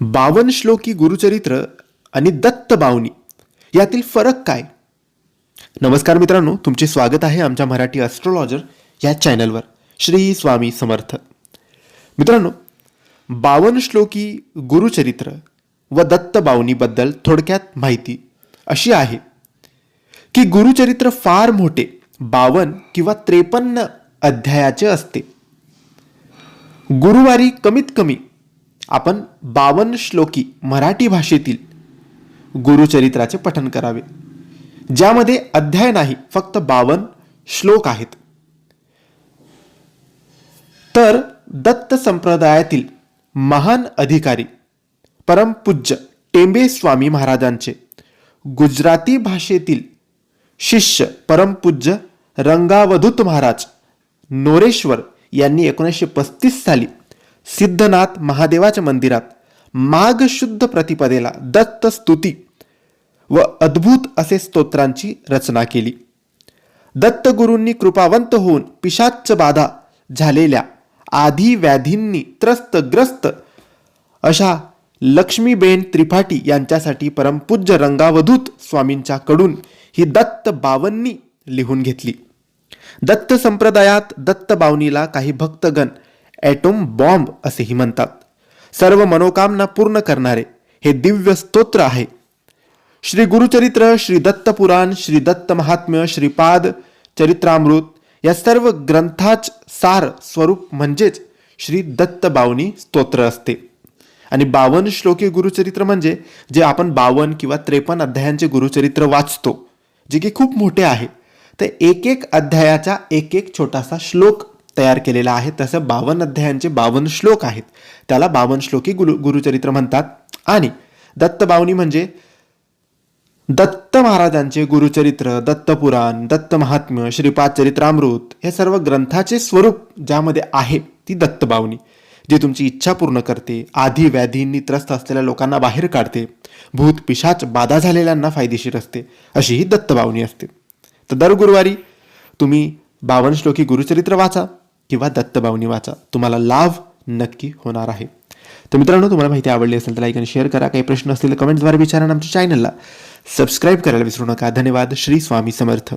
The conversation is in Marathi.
बावन श्लोकी गुरुचरित्र आणि दत्त बावनी यातील फरक काय? नमस्कार मित्रांनो तुमचे स्वागत आहे आमच्या मराठी ॲस्ट्रॉलॉजर या चॅनलवर श्री स्वामी समर्थ. मित्रांनो बावन श्लोकी गुरुचरित्र व दत्त बावनीबद्दल थोडक्यात माहिती अशी आहे की गुरुचरित्र फार मोठे बावन किंवा त्रेपन्न अध्यायाचे असते. गुरुवारी कमीत कमी आपण बावन श्लोकी मराठी भाषेतील गुरुचरित्राचे पठन करावे. ज्यामध्ये अध्याय नाही फक्त बावन श्लोक आहेत. तर दत्त संप्रदायातील महान अधिकारी परमपूज्य टेंबे स्वामी महाराजांचे गुजराती भाषेतील शिष्य परमपूज्य रंगावधूत महाराज नोरेश्वर यांनी एकोणीसशे पस्तीस साली सिद्धनाथ महादेवाच्या मंदिरात माघ शुद्ध प्रतिपदेला दत्त स्तुती व अद्भुत असे स्तोत्रांची रचना केली. दत्तगुरूंनी कृपावंत होऊन पिशाच्च बाधा झालेल्या आधी व्याधींनी त्रस्तग्रस्त अशा लक्ष्मीबेन त्रिपाठी यांच्यासाठी परमपूज्य रंगावधूत स्वामींच्याकडून ही दत्त बावन्नी लिहून घेतली. दत्त संप्रदायात दत्त बावनीला काही भक्तगण ॲटोम बॉम्ब असेही म्हणतात. सर्व मनोकामना पूर्ण करणारे हे दिव्य स्तोत्र आहे. श्री गुरुचरित्र श्री दत्तपुराण श्री दत्त महात्म्य श्रीपाद चरित्रामृत या सर्व ग्रंथाच सार स्वरूप म्हणजेच श्री दत्त बावनी स्तोत्र असते. आणि बावन श्लोकी गुरुचरित्र म्हणजे जे आपण बावन किंवा त्रेपन्न अध्यायांचे गुरुचरित्र वाचतो जे की खूप मोठे आहे. तर एक एक अध्यायाचा एक एक छोटासा श्लोक तयार केलेला आहे. तसं बावन अध्यायांचे बावन श्लोक आहेत. त्याला बावन श्लोकी गुरु गुरुचरित्र म्हणतात. आणि दत्तबावनी म्हणजे दत्त महाराजांचे गुरुचरित्र दत्तपुराण दत्त महात्म्य श्रीपाद चरित्रामृत हे सर्व ग्रंथाचे स्वरूप ज्यामध्ये आहे ती दत्तबावनी जी तुमची इच्छा पूर्ण करते आधी व्याधींनी त्रस्त असलेल्या लोकांना बाहेर काढते भूत पिशाच बाधा झालेल्यांना फायदेशीर असते अशी ही दत्तबावनी असते. तर दर गुरुवारी तुम्ही बावन श्लोकी गुरुचरित्र वाचा. किंवा दत्तबावनी वाचा. तुम्हाला लाभ नक्की होणार आहे. तर मित्रांनो तुम्हाला माहिती आवडली असेल तर लाईक आणि शेअर करा. काही प्रश्न असतील तर विचारा आमच्या चॅनलला सबस्क्राईब करायला विसरू नका. धन्यवाद. श्री स्वामी समर्थ.